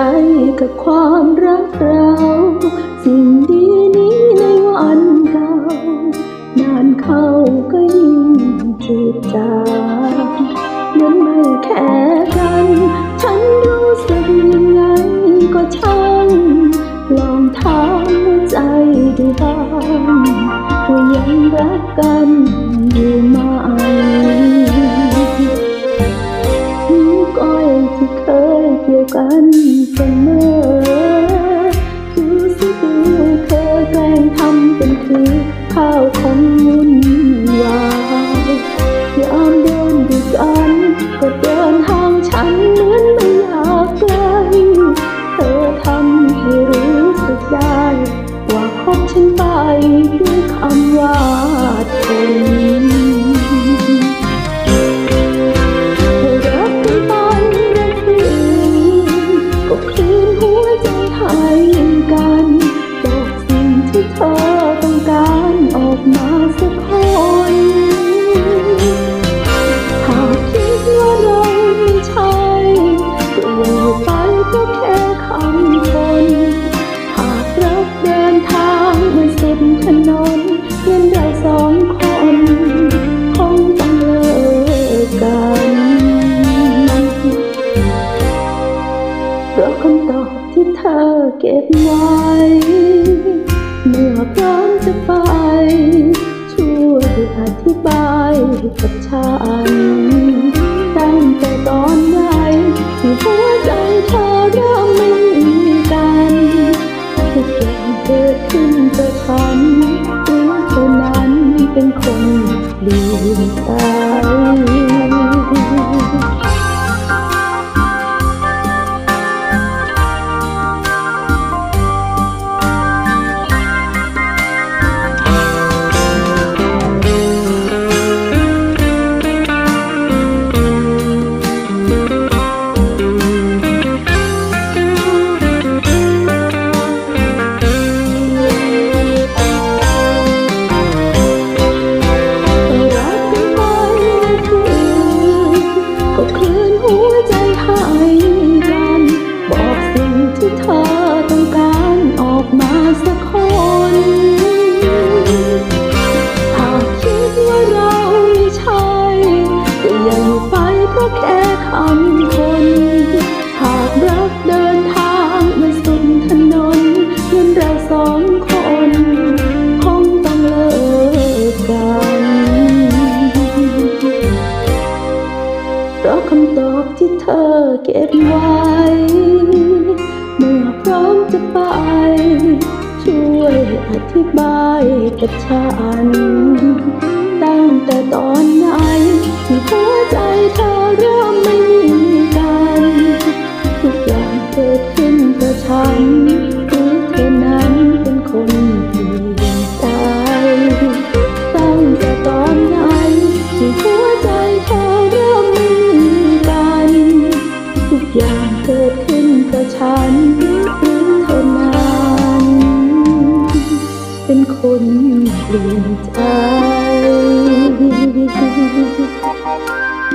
ใจกับความรักเรา สิ่งดีนี้ในวันเก่านานเข้าก็ยิ่งจืดจางเหมือนไม่แค่กัน ฉันรู้สึกยังไงก็ช่างลองถามใจดูบ้างว่ายังรักกันอยู่ไหม กันเสมอดูสิดูเธอแกล้งทำเป็นคือ พราะคำตอบที่เธอเก็บไว้เมื่อพร้อมจะไป ช่วยอธิบายกับฉันตั้งแต่ตอนไหนที่หัวใจเธอเริ่ม คำตอบที่เธอเก็บไว้ เมื่อพร้อมจะไป ช่วยอธิบายกับฉัน ตั้งแต่ตอนไหนที่หัวใจเธอ Thank you.